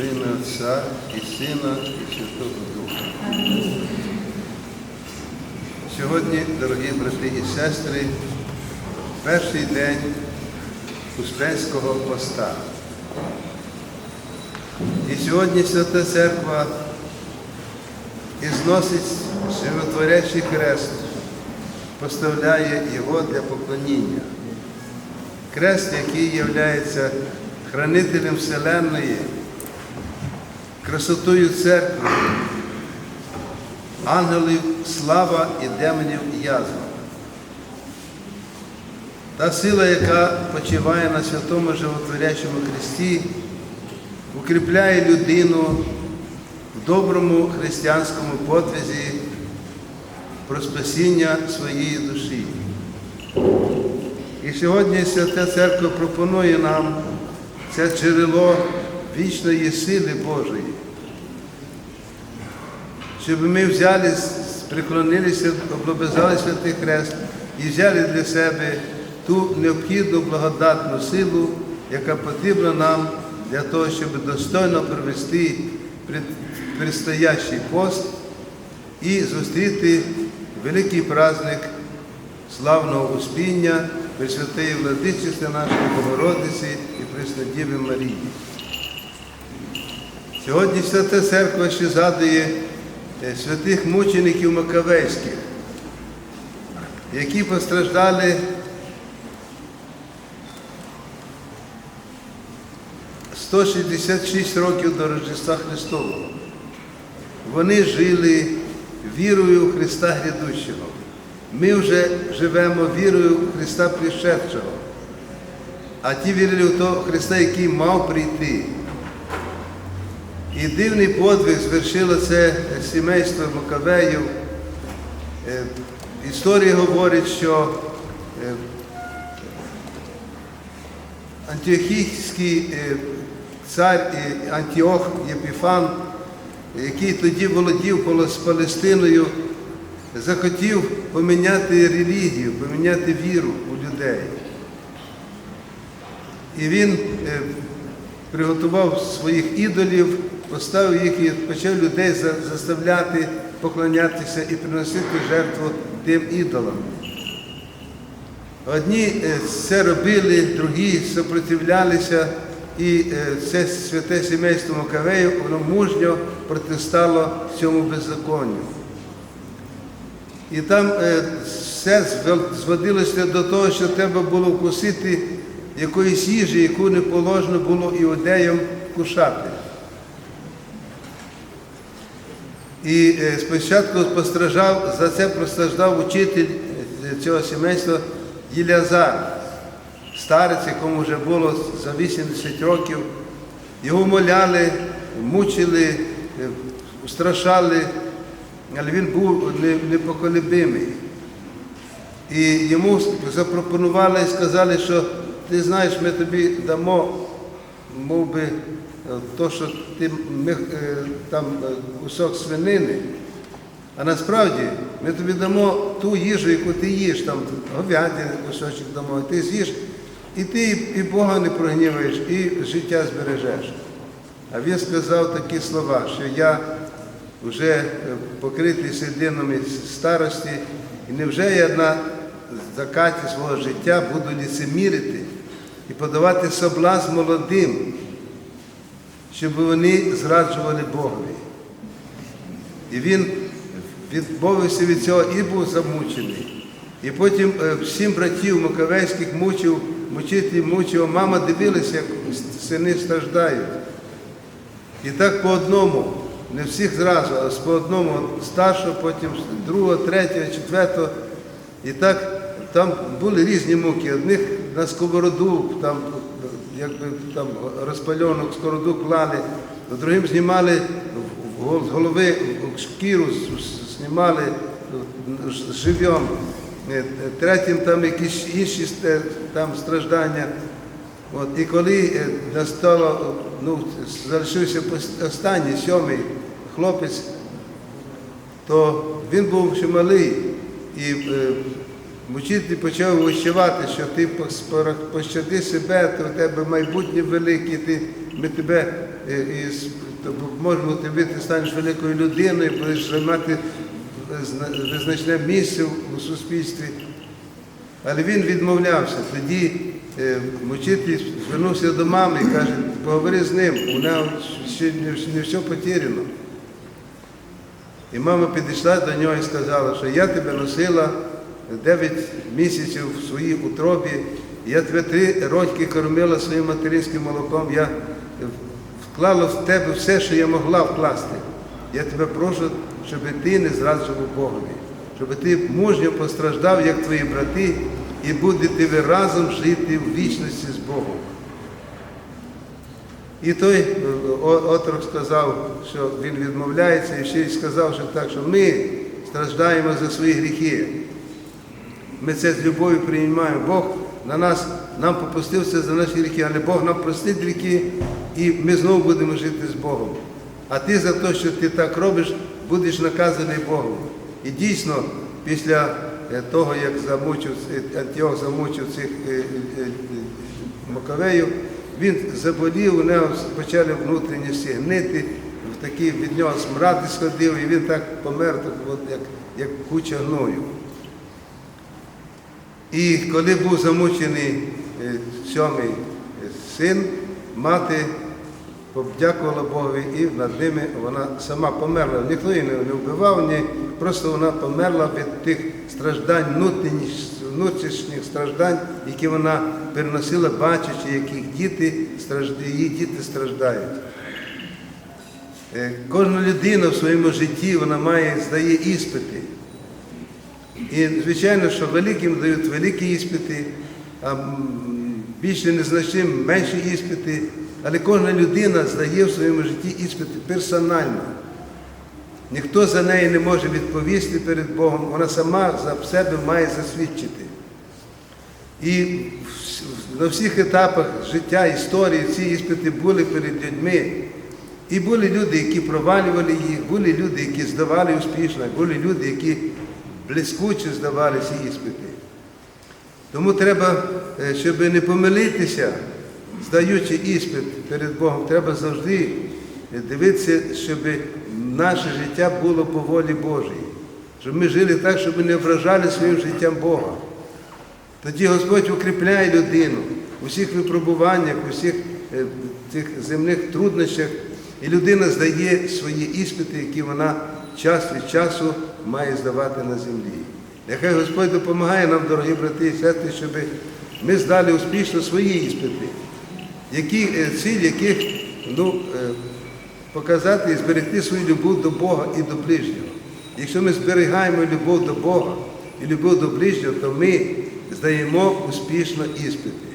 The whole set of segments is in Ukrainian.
Ім'я Отця і Сина, і Святого Духа. Сьогодні, дорогі брати і сестри, перший день Успенського поста. І сьогодні Свята Церква ізносить животворячий хрест, поставляє його для поклоніння. Крест, який є хранителем Вселенної, красотою церкви, ангелів слава і демонів язва. Та сила, яка почиває на святому животворячому Христі, укріпляє людину в доброму християнському подвизі про спасіння своєї душі. І сьогодні Свята Церква пропонує нам це джерело вічної сили Божої, щоб ми взяли, приклонилися, облобизали Святий Хрест і взяли для себе ту необхідну благодатну силу, яка потрібна нам для того, щоб достойно провести предстоящий пост і зустріти великий праздник славного успіння Пресвятої Владичиці нашої Богородиці і Преснодіви Марії. Сьогодні Свята Церква ще згадує святих мучеників Макавейських, які постраждали 166 років до Рождества Христового. Вони жили вірою в Христа Грядущого. Ми вже живемо вірою в Христа пришедшого. А ті вірили в того Христа, який мав прийти. І дивний подвиг звершило це сімейство Макавеїв. Е, Історія говорить, що е, антиохійський е, цар Антіох Єпіфан, який тоді володів Палестиною, захотів поміняти релігію, поміняти віру у людей. І він приготував своїх ідолів, поставив їх і почав людей заставляти поклонятися і приносити жертву тим ідолам. Одні це робили, другі сопротивлялися, і це святе сімейство Макавеїв, воно мужньо протистало цьому беззаконню. І там все зводилося до того, що треба було вкусити якоїсь їжі, яку не положено було іудеям кушати. І спочатку постраждав, за це постраждав учитель цього сімейства Єлязар, старець, якому вже було за 80 років. Його моляли, мучили, устрашали, але він був непоколебимий. І йому запропонували і сказали, що ти знаєш, ми тобі дамо, мов би, то, що ти ми, там кусок свинини, а насправді ми тобі дамо ту їжу, яку ти їш, там говядини кусочок дамо, ти з'їш, і ти і Бога не прогніваєш, і життя збережеш. А він сказав такі слова, що я вже покритий сединами старості, і невже я на закаті свого життя буду ліцемірити і подавати соблазн молодим, щоб вони зраджували Богові. І він відмовився від цього і був замучений. І потім всім братів Маковейських мучив, мучитель мучив, мама дивилася, як сини страждають. І так по одному, не всіх зразу, а по одному старшого, потім другого, третього, четвертого. І так там були різні муки. Одних на сковороду, там, якби там розпальону сковороду клали, другим знімали з голови шкіру, знімали живьом, третім там якісь інші там страждання. От, І коли настало, ну, залишився останній сьомий хлопець, то він був ще малий. І Мучитель почав вищувати, що ти пощади себе, то в тебе майбутнє велике, ти, ми тебе і з- то може бути ти станеш великою людиною, будеш займати е, визначне місце у суспільстві. Але він відмовлявся. Тоді е, мучитель звернувся до мами і каже, поговори з ним, у нього ще не все потеряно. І мама підійшла до нього і сказала, що я тебе носила 9 місяців в своїй утробі, я тебе три роки кормила своїм материнським молоком, я вклала в тебе все, що я могла вкласти. Я тебе прошу, щоб ти не зраджував Богові, щоб ти мужньо постраждав, як твої брати, і будете ви разом жити в вічності з Богом. І той отрок сказав, що він відмовляється, і ще й сказав, що так, що ми страждаємо за свої гріхи. Ми це з любов'ю приймаємо. Бог на нас, нам попустився за наші гріхи, але Бог нам простить гріхи, і ми знову будемо жити з Богом. А ти за те, що ти так робиш, будеш наказаний Богом. І дійсно, після е, того, як замучив, е, Антіох замучив цих е, Маковеїв, він заболів, у нього почали внутрішні всі гнити, в такий від нього смрад сходив, і він так помер, як, як куча гною. І коли був замучений е, сьомий е, син, мати подякувала Богові і над ними вона сама померла. Ніхто її не вбивав, ні, просто вона померла від тих страждань, внутрішніх- страждань, які вона переносила, бачачи, яких діти її діти страждають. Е, Кожна людина в своєму житті вона має, здає іспити. І звичайно, що великим дають великі іспити, а більше незначним менші іспити, але кожна людина здає в своєму житті іспити персонально. Ніхто за неї не може відповісти перед Богом, вона сама за себе має засвідчити. І на всіх етапах життя, історії ці іспити були перед людьми. І були люди, які провалювали їх, були люди, які здавали успішно, були люди, які блискуче здавали ці іспити. Тому треба, е, щоб не помилитися, здаючи іспит перед Богом, треба завжди дивитися, щоб наше життя було по волі Божій. Щоб ми жили так, щоб ми не вражали своїм життям Бога. Тоді Господь укріпляє людину у всіх випробуваннях, у всіх е, цих земних труднощах, і людина здає свої іспити, які вона час від часу має здавати на землі. Нехай Господь допомагає нам, дорогі брати і сестри, щоб ми здали успішно свої іспити, які, е, ціль яких ну, е, показати і зберегти свою любов до Бога і до ближнього. Якщо ми зберігаємо любов до Бога і любов до ближнього, то ми здаємо успішно іспити.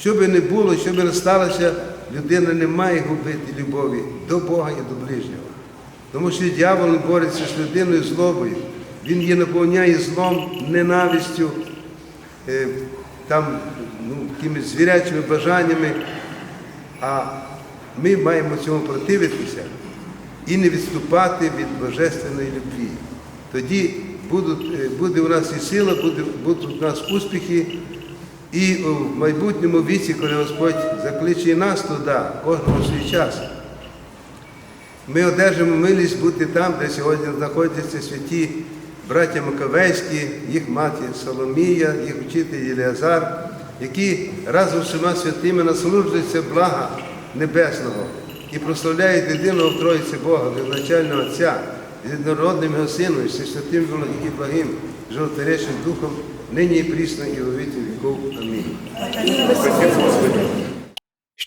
Що би не було, що би не сталося, людина не має губити любові до Бога і до ближнього. Тому що дьявол бореться з людиною злобою. Він її наповняє злом, ненавистю, е, там, ну, якимись звірячими бажаннями. А ми маємо цьому противитися і не відступати від божественної любві. Тоді будуть, е, буде у нас і сила, буде, будуть у нас успіхи. І в майбутньому віці, коли Господь закличе нас туди, кожному свій час, ми одержимо милість бути там, де сьогодні знаходяться святі браття Маковейські, їх мати Соломія, їх вчитель Єліазар, які разом з всіма святими наслужуються блага Небесного і прославляють єдиного в Троїці Бога, визначального Отця, з єдинородним Його Сином, і святим і благим, животоречним Духом, нині і прісно, і во віки віков. Амінь.